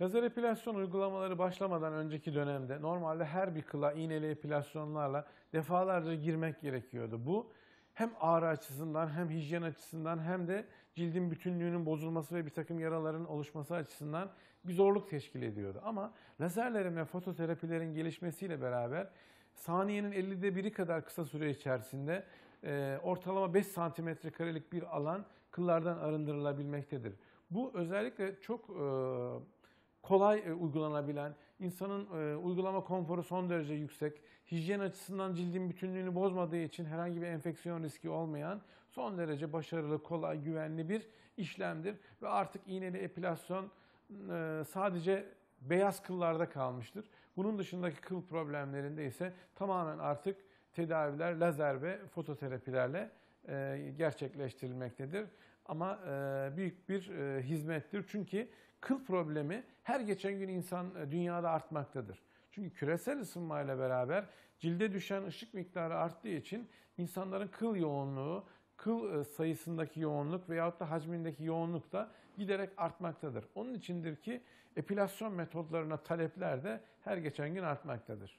Lazer epilasyon uygulamaları başlamadan önceki dönemde normalde her bir kıla iğneli epilasyonlarla defalarca girmek gerekiyordu. Bu hem ağrı açısından hem hijyen açısından hem de cildin bütünlüğünün bozulması ve bir takım yaraların oluşması açısından bir zorluk teşkil ediyordu. Ama lazerlerin ve fototerapilerin gelişmesiyle beraber saniyenin 50'de biri kadar kısa süre içerisinde e, ortalama 5 santimetre karelik bir alan kıllardan arındırılabilmektedir. Bu özellikle çok e, kolay e, uygulanabilen, insanın e, uygulama konforu son derece yüksek, hijyen açısından cildin bütünlüğünü bozmadığı için herhangi bir enfeksiyon riski olmayan son derece başarılı, kolay, güvenli bir işlemdir. Ve artık iğneli epilasyon e, sadece beyaz kıllarda kalmıştır. Bunun dışındaki kıl problemlerinde ise tamamen artık tedaviler lazer ve fototerapilerle gerçekleştirilmektedir. Ama e, büyük bir e, hizmettir. Çünkü kıl problemi her geçen gün insan e, dünyada artmaktadır. Çünkü küresel ısınmayla beraber cilde düşen ışık miktarı arttığı için insanların kıl yoğunluğu, kıl e, sayısındaki yoğunluk veyahut da hacmindeki yoğunluk da giderek artmaktadır. Onun içindir ki epilasyon metodlarına talepler de her geçen gün artmaktadır.